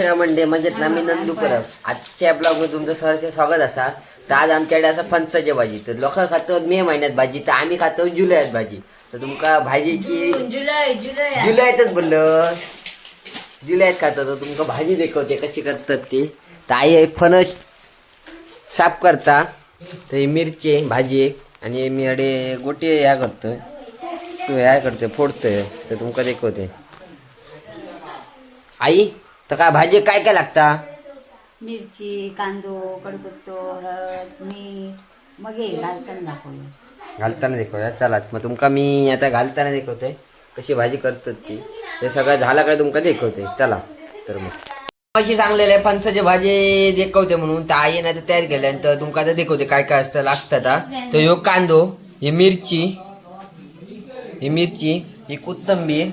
म्हणजे म्हणजे ना मी नंदू परब. आजच्या ब्लॉगमध्ये तुमचं सहर्ष स्वागत असा. तर आज आमच्याकडे असं फणसाची भाजी. तर लोक खातो मे महिन्यात भाजी तर आम्ही खातो जुलयात भाजी. तर तुमका भाजीची जुलै जुलै. जुलयातच बोललं. जुलयात खातो तर तुमका भाजी दाखवते कशी करतात ती. तर आई एक फणस साफ करता. तर ही मिरची भाजी आणि मी अडे गोटे ह्या करतोय. तू ह्या करतोय फोडतोय. तर तुमका दाखवते. आई? तर काय भाजी काय काय लागता? मिरची कांदो कडपत्तो हळद मीठ. मग हे घालताना दाखवलं. घालताना दाखवूया. चला मग तुमका मी आता घालताना दाखवतोय. कशी भाजी करतात ती. ते सगळं झाला काय तुमका दाखवते चला तर मग. कशी सांगलेलं आहे फणसाची भाजी दाखवते म्हणून. तर आई नाही तर तयार केल्यानंतर तुमका आता दाखवते काय काय असतं लागतं आता तर ह्यो कांदो ही मिरची ही मिरची ही कोथंबीर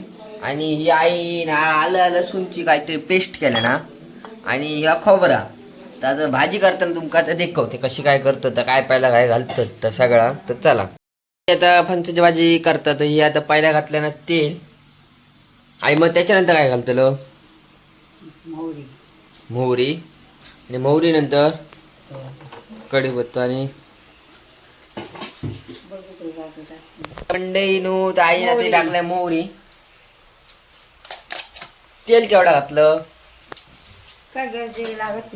आणि ही आई ना आलं लसूणची काहीतरी पेस्ट केलं ना. आणि ह्या खोबरा. तर आता भाजी करताना तुमका आता दाखवते कशी काय करतो तर काय पहिला काय घालतात तर सगळा. तर चला. आता फणसाची भाजी करतात ही आता पहिल्या घातल्यानं तेल आई मग त्याच्यानंतर काय घालतलं? मोहरी. मोहरी. आणि मोहरी नंतर कढीपत्ता आणि बघू मंडईनू तर आईने ते टाकलंय मोहरी. तेल केवढा घातलं? काय गरजे लागत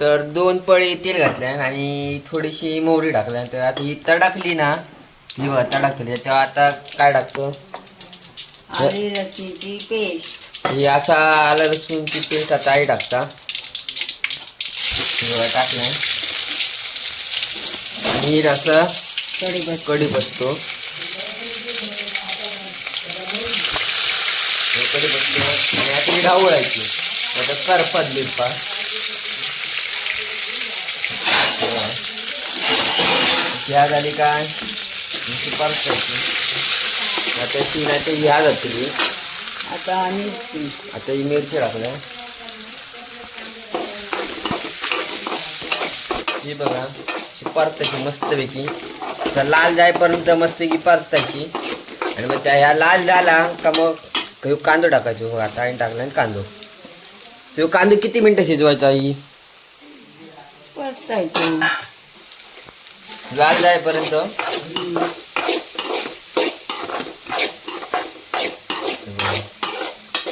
तर दोन पळी तेल घातल्या आणि थोडीशी मोहरी टाकल्या. तर आता ही तडाकली ना ही तडाकली तेव्हा आता काय टाकतो? आली पेस्ट. ही असा आलं लसूणची पेस्ट आता आई टाकता. टाकलाय. आणि असं कढीपत्ता. कढी बसतो आणि आता ही ढावळायची आता करपत बिरपा ह्या झाली काय? नुसती परतायची आता तर ह्या जातली. आता मिरची आता ही मिरची टाकल्या ही बघा परतायची मस्तपैकी. लाल जायपर्यंत मस्तपैकी परतायची. आणि मग त्या ह्या लाल झाला का मग ह्यो कांदो टाकायचो बघा आता आईने टाकला आणि कांदो. ह्यो कांदो किती मिनिटं शिजवायचा आई? परतायचं. लाल जायपर्यंत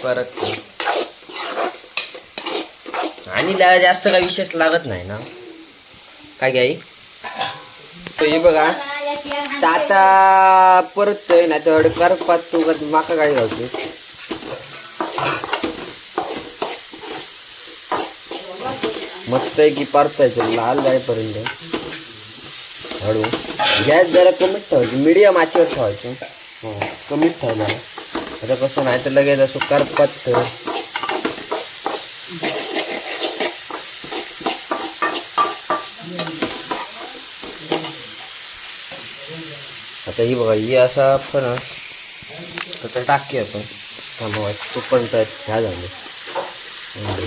परत. आणि त्याला जास्त काही विशेष लागत नाही ना. काय घ्याई हे बघा. तर आता परत ना तर करपात तू कर माका गाडी घालते मस्त आहे की परतायचं लाल जायपर्यंत हळू. गॅस जरा कमीच ठेवायची मीडियम आचेवर ठेवायची. कमीच ठेवायला आता कसं नाही तर लगेच असं करपत आता ही बघा ही असा फणस तर टाकी आपण. थांबवा पण ह्या झाले. म्हणजे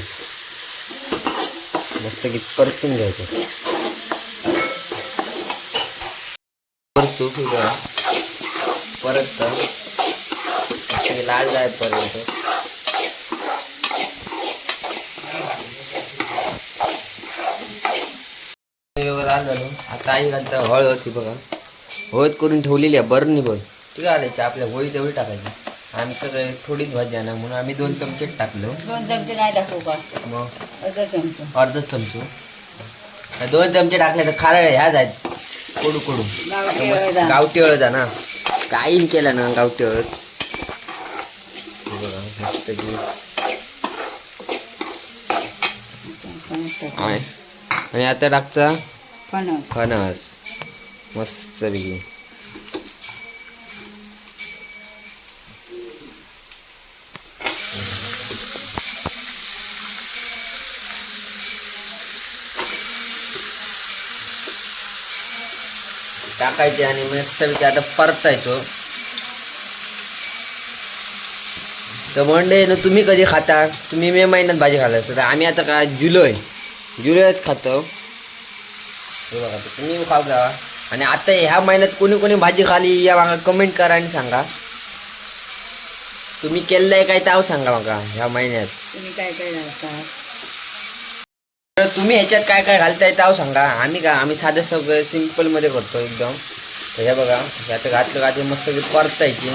मस्त की परतून घ्यायचं. परतू किंवा परत लाल जायपर्यंत हे लाल झालो. आता आई घालता हळद होती बघा. हळद करून ठेवलेली आहे बरं बघ ती घालायची आपल्या होळी तेवढी टाकायची. आमचं थोडीच भाजी ना म्हणून आम्ही दोन चमचेच टाकलो. दोन चमचे नाही टाकू का? मग? अर्धा चमचा. अर्धा चमचो. दोन चमचे टाकले तर खारळ ह्या जायत कोडू कोडू. गावठी हळद आण. आहे ना काही केलं ना गावठी हळद. आणि आता टाकता फणस. फणस. मस्त पैकी. टाकायचे आणि मस्तपैकी आता परतायचो. तर म्हणजे ना तुम्ही कधी खाता? तुम्ही मे महिन्यात भाजी खाल्ला तर आम्ही आता काय जुलै जुलैत खातो. बघा तुम्ही खाऊ घ्या आणि आता ह्या महिन्यात कोणी कोणी भाजी खाली या मागा कमेंट करा आणि सांगा. तुम्ही केलंय काय ताव सांगा मला ह्या महिन्यात. तुम्ही काय काय घालता? तर तुम्ही ह्याच्यात काय काय घालताय ताव सांगा. आम्ही का आम्ही साधं सगळं सिंपलमध्ये करतो एकदम. तर हे बघा आता घातलं घातलं मस्त परतायची.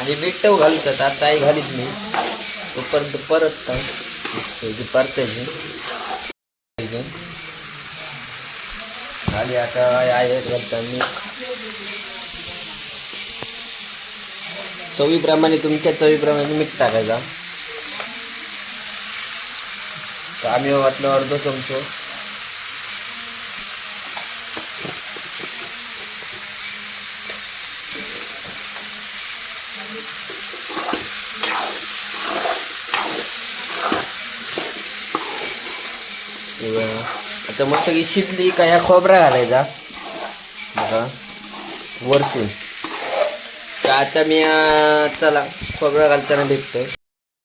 आणि मीठ घालतात आता आई घालीत मी. तो परत परत परतायची. खाली आता आहे घालता मी चवीप्रमाणे तुमच्या चवीप्रमाणे मीठ टाकायचा. तर आम्ही वाटलं अर्ध चमचो. Yeah. आता मस्त की शिजली का ह्या खोबरा घालायचा? बघा. वरतून. तर आता मी चला खोबरा घालताना भेटतोय.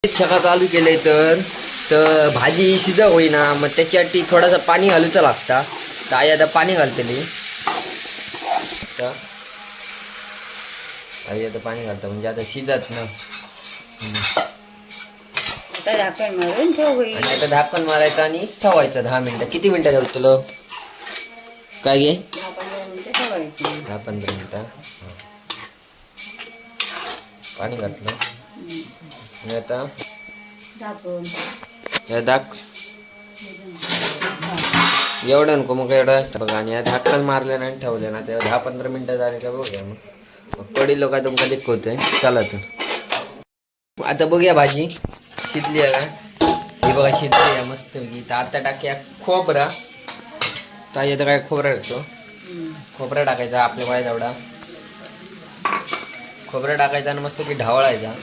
छका चालू केले तर तर भाजी शिजा होईना मग त्याच्यासाठी थोडासा पाणी घालूचा लागता. तर आई आता पाणी घालतली आता आई आता पाणी घालतं म्हणजे आता शिजत ना. आता झाकण मारून ठेव होईल आणि आता झाकण मारायचं आणि ठेवायचं दहा मिनिटं. किती मिनिटं जाऊ तुला? काय घे दहा पंधरा मिनिटं ठेवायची. दहा पंधरा मिनिटं. पाणी घातलं. आणि आता? झाकून हे दाख. एवढं नको मग एवढं. बघा आणि आता झाकण मारलं नाही ठेवलं ना तेव्हा दहा पंधरा मिनिटं झाले का बघूया मग. मग लोक तुमका दिखवतोय चला तर. आता बघूया भाजी. शिजली आहे. ही बघा शिजली आहे मस्त तर आता टाक्या खोबरा. तर आता काय खोबरा टाकतो? खोबरा टाकायचा आपल्या पाय एवढा खोबरा टाकायचा आणि मस्त की ढावळायचा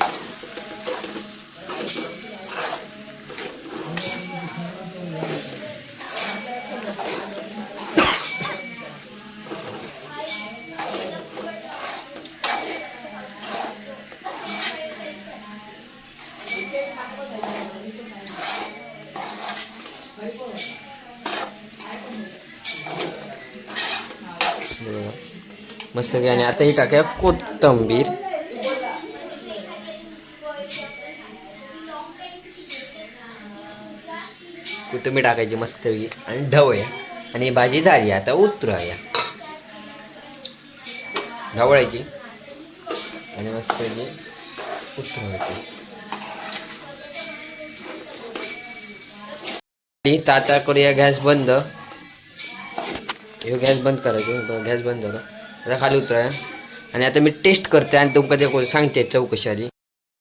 बघा. मस्त आणि आता ही टाकूया कोथंबीर. कोथिंबीर टाकायची मस्त आणि ढवळ्या आणि भाजी झाली. आता उतरूया. ढवळायची. आणि मस्त उतरवायची. ताचा करूया गॅस बंद. ह्यो गॅस बंद करायचो. गॅस बंद झाला आता खाली उतराय आणि आता मी टेस्ट करते आणि तुमका ते सांगते चौकशी आधी.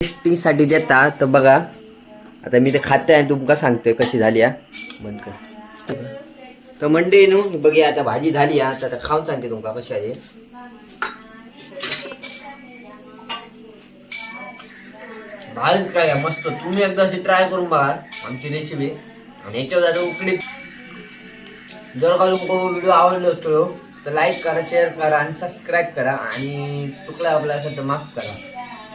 टेस्टिंगसाठी देता तर बघा. आता मी ते खाते आणि तुमका सांगते कशी झाली हा. बंद कर. तर मंडळी नू बघी आता भाजी झाली हा. तर आता खाऊन सांगते तुमका कशी आली. भाजी काय मस्त. तुम्ही एकदा अशी ट्राय करून बघा आमची रेसिपी आणि याच्यावर आता उकडीत जर का तुमको व्हिडिओ आवडला असतो हो. तर लाईक करा शेअर करा आणि सबस्क्राईब करा आणि चुकला आपला असेल तर माफ करा.